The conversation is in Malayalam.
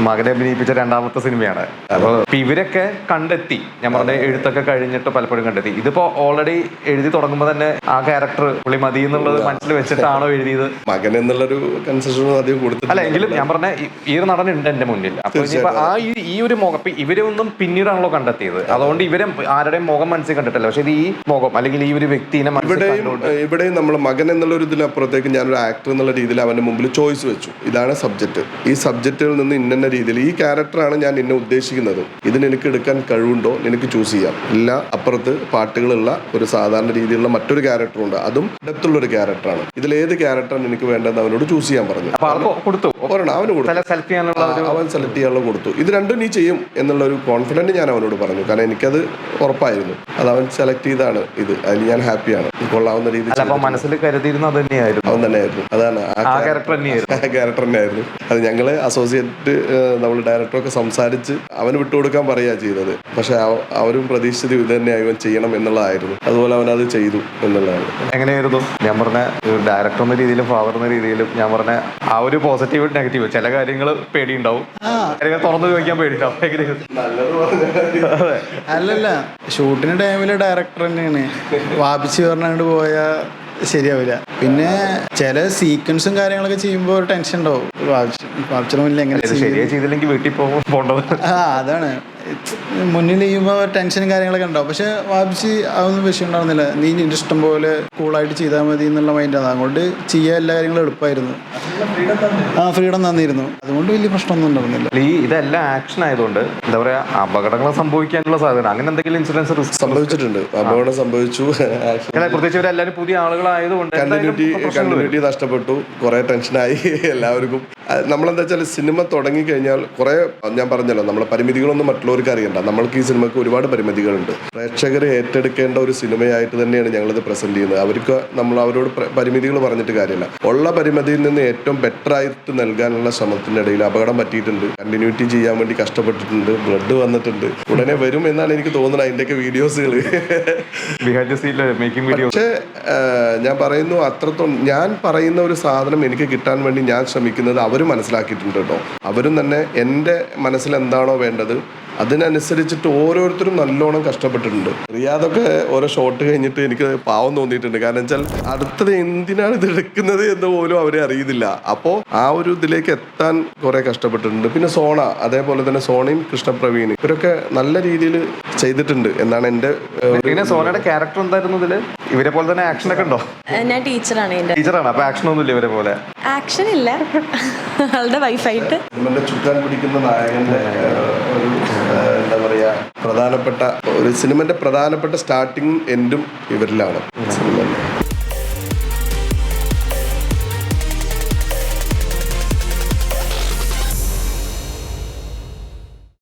മകനെ അഭിനയിപ്പിച്ച രണ്ടാമത്തെ സിനിമയാണ്. അപ്പോൾ ഇവരൊക്കെ കണ്ടെത്തി. ഞാൻ പറഞ്ഞ എഴുത്തൊക്കെ കഴിഞ്ഞിട്ട് പലപ്പോഴും കണ്ടെത്തി. ഇതിപ്പോ ഓൾറെഡി എഴുതി തുടങ്ങുമ്പോൾ തന്നെ ആ ക്യാരക്ടർ പുള്ളി മതി എന്നുള്ളത് മനസ്സിൽ വെച്ചിട്ടാണോ എഴുതിയത്? മകൻ എന്നുള്ളൊരു കൺസെഷൻ കൊടുത്തിട്ടില്ല. അല്ല എങ്കിലും ഞാൻ പറഞ്ഞ ഈ- ഒരു നടൻ ഉണ്ട് എന്റെ മുന്നിൽ. അപ്പൊ ആ ഈ ഒരു മുഖം ഇവരെ ഒന്നും പിന്നീടാണല്ലോ കണ്ടെത്തിയത്. അതുകൊണ്ട് ഇവരെ ആരുടെയും മുഖം മനസ്സിൽ കണ്ടിട്ടില്ല. പക്ഷെ ഇത് ഈ മുഖം അല്ലെങ്കിൽ ഈ ഒരു വ്യക്തിനെ ഇവിടെയും ഇവിടെയും നമ്മൾ മകൻ എന്നുള്ള ഒരു ഇതിലപ്പുറത്തേക്ക് ഞാനൊരു ആക്ടർ എന്നുള്ള രീതിയിൽ അവന്റെ മുമ്പിൽ ചോയ്സ് വെച്ചു. ഇതാണ് സബ്ജക്ട് ഈ സബ്ജക്റ്റിൽ നിന്ന് ഇന്ന രീതിയിൽ ഈ ക്യാരക്ടറാണ് ഞാൻ നിന്നെ ഉദ്ദേശിക്കുന്നത്. ഇത് നിനക്ക് എടുക്കാൻ കഴിവുണ്ടോ? നിനക്ക് ചൂസ് ചെയ്യാം. ഇല്ല അപ്പുറത്ത് പാട്ടുകളുള്ള ഒരു സാധാരണ രീതിയിലുള്ള മറ്റൊരു ക്യാരക്ടറുണ്ട്. അതും ഡെപ്ത് ഉള്ള ഒരു ക്യാരക്ടറാണ്. ഇതിൽ ഏത് ക്യാരക്ടർ എനിക്ക് വേണ്ടതെന്ന് അവനോട് ചൂസ് ചെയ്യാൻ പറഞ്ഞു. കൊടുത്തു. ഒരെണ്ണം അവന് കൊടുത്തു. അവൻ സെലക്ട് ചെയ്യാനുള്ള കൊടുത്തു. ഇത് രണ്ടും നീ ചെയ്യും എന്നുള്ള ഒരു കോൺഫിഡന്റ് ഞാൻ അവനോട് പറഞ്ഞു. കാരണം എനിക്കത് ഉറപ്പായിരുന്നു. അത് അവൻ സെലക്ട് ചെയ്താണ് ഇത്. അതിൽ ഞാൻ ഹാപ്പിയാണ് കൊള്ളാവുന്ന രീതിയിൽ മനസ്സിൽ കരുതിയിരുന്ന തന്നെയായിരുന്നു. അവൻ തന്നെയായിരുന്നു. അതാണ് ആ ക്യാരക്ടർ തന്നെയായിരുന്നു. അത് ഞങ്ങൾ അസോസിയേറ്റ് നമ്മൾ ഡയറക്ടറൊക്കെ സംസാരിച്ച് അവന് വിട്ടുകൊടുക്കാൻ പറയുക ചെയ്തത്. പക്ഷെ അവരും പ്രതീക്ഷിച്ചത് ഇത് തന്നെ ഇവൻ ചെയ്യണം എന്നുള്ളതായിരുന്നു. അതുപോലെ അവൻ അത് ചെയ്തു എന്നുള്ളതാണ്. എങ്ങനെയായിരുന്നു? ഞാൻ പറഞ്ഞ ഡയറക്ടർ എന്ന രീതിയിലും ഫാദർ എന്ന രീതിയിലും ഞാൻ പറഞ്ഞ ആ ഒരു പോസിറ്റീവ് നെഗറ്റീവ് ചില കാര്യങ്ങൾ പേടിയുണ്ടാവും. കാര്യങ്ങൾ തുറന്നു ചോദിക്കാൻ പേടിയുണ്ടാവും. അല്ലല്ല ഷൂട്ടിന് ടൈമിൽ ഡയറക്ടർ തന്നെയാണ്. വാപിച്ച് പറഞ്ഞുകൊണ്ട് പോയാൽ ശരിയാവില്ല. പിന്നെ ചില സീക്വൻസും കാര്യങ്ങളൊക്കെ ചെയ്യുമ്പോൾ ഒരു ടെൻഷൻ ഉണ്ടാവും. എങ്ങനെ? ചെയ്തില്ലെങ്കിൽ വീട്ടിൽ പോകും പോണ്ടത്. ആ അതാണ്. മുന്നിൽ ചെയ്യുമ്പോൾ ടെൻഷനും കാര്യങ്ങളൊക്കെ ഉണ്ടാവും. പക്ഷെ വാപിച്ച് അതൊന്നും വിഷയം ഉണ്ടാവുന്നില്ല. നീ നിന്റെ ഇഷ്ടം പോലെ കൂളായിട്ട് ചെയ്താൽ മതി എന്നുള്ള മൈൻഡ് ആണ്. അതുകൊണ്ട് ചെയ്യാൻ എല്ലാ കാര്യങ്ങളും എളുപ്പമായിരുന്നു. ആ ഫ്രീഡം തന്നിരുന്നു. അതുകൊണ്ട് വലിയ പ്രശ്നമൊന്നും ഉണ്ടായിരുന്നില്ല ഈ ഇതെല്ലാം ആക്ഷൻ ആയതുകൊണ്ട് എന്താ പറയാ അപകടങ്ങൾ സംഭവിക്കാനുള്ള സാധ്യത. അങ്ങനെ എന്തെങ്കിലും ഇൻഷുറൻസ് റിസ്ക് സംഭവിച്ചിട്ടുണ്ട്. അപകടം സംഭവിച്ചു. പ്രത്യേകിച്ച് ഇവരെല്ലാവരും പുതിയ ആളുകളായതുകൊണ്ട് കണ്ടിന്യൂറ്റി. കണ്ടിന്യൂറ്റി നഷ്ടപ്പെട്ടു. കുറെ ടെൻഷനായി എല്ലാവർക്കും. നമ്മളെന്താ വെച്ചാൽ സിനിമ തുടങ്ങി കഴിഞ്ഞാൽ കുറെ ഞാൻ പറഞ്ഞല്ലോ നമ്മളെ പരിമിതികളൊന്നും മറ്റുള്ളവർക്ക് അറിയണ്ട. നമ്മൾക്ക് ഈ സിനിമക്ക് ഒരുപാട് പരിമിതികളുണ്ട്. പ്രേക്ഷകരെ ഏറ്റെടുക്കേണ്ട ഒരു സിനിമയായിട്ട് തന്നെയാണ് ഞങ്ങളിത് പ്രസന്റ് ചെയ്യുന്നത്. അവർക്ക് നമ്മൾ അവരോട് പരിമിതികൾ പറഞ്ഞിട്ട് കാര്യമില്ല. ഉള്ള പരിമിതിയിൽ നിന്ന് ഏറ്റവും ബെറ്റർ ആയിട്ട് നൽകാനുള്ള ശ്രമത്തിന്റെ ഇടയിൽ അപകടം പറ്റിയിട്ടുണ്ട്. കണ്ടിന്യൂറ്റി ചെയ്യാൻ വേണ്ടി കഷ്ടപ്പെട്ടിട്ടുണ്ട്. ബ്ലഡ് വന്നിട്ടുണ്ട്. ഉടനെ വരും എന്നാണ് എനിക്ക് തോന്നുന്നത് അതിന്റെയൊക്കെ വീഡിയോസുകൾ പക്ഷേ ഞാൻ പറയുന്നു അത്രത്തോളം ഞാൻ പറയുന്ന ഒരു സാധനം എനിക്ക് കിട്ടാൻ വേണ്ടി ഞാൻ ശ്രമിക്കുന്നത് അവർ മനസ്സിലാക്കിയിട്ടുണ്ട് കേട്ടോ. അവരും തന്നെ എന്റെ മനസ്സിൽ എന്താണോ വേണ്ടത് അതിനനുസരിച്ചിട്ട് ഓരോരുത്തരും നല്ലോണം കഷ്ടപ്പെട്ടിട്ടുണ്ട്. റിയാദൊക്കെ ഓരോ ഷോട്ട് കഴിഞ്ഞിട്ട് എനിക്ക് പാവം തോന്നിയിട്ടുണ്ട്. കാരണം വെച്ചാൽ അടുത്തത് എന്തിനാണ് ഇത് എടുക്കുന്നത് എന്ന് പോലും അവരെ അറിയുന്നില്ല. അപ്പോൾ ആ ഒരു ഇതിലേക്ക് എത്താൻ കുറെ കഷ്ടപ്പെട്ടിട്ടുണ്ട്. പിന്നെ സോണ അതേപോലെ തന്നെ സോണയും കൃഷ്ണപ്രവീണും ഇവരൊക്കെ നല്ല രീതിയിൽ ചെയ്തിട്ടുണ്ട് എന്നാണ് എന്റെ പിന്നെ സോനയുടെ ക്യാരക്ടർ എന്തായിരുന്നു ഇതിൽ? ഇവരെ പോലെ തന്നെ ആക്ഷൻ ഒക്കെ ഉണ്ടോ? ഞാൻ ടീച്ചറാണ് ടീച്ചറാണ്. അപ്പൊ ആക്ഷൻ ഒന്നുമില്ല ഇവരെ പോലെ. ആക്ഷൻ ഇല്ല. ആളുടെ വൈഫായിട്ട് ചുറ്റാൻ ചുക്കാൻ പിടിക്കുന്ന നായകന്റെ ഒരു എന്താ പറയാ പ്രധാനപ്പെട്ട ഒരു സിനിമന്റെ പ്രധാനപ്പെട്ട സ്റ്റാർട്ടിങ് എൻഡും ഇവരിലാണ്. സിനിമ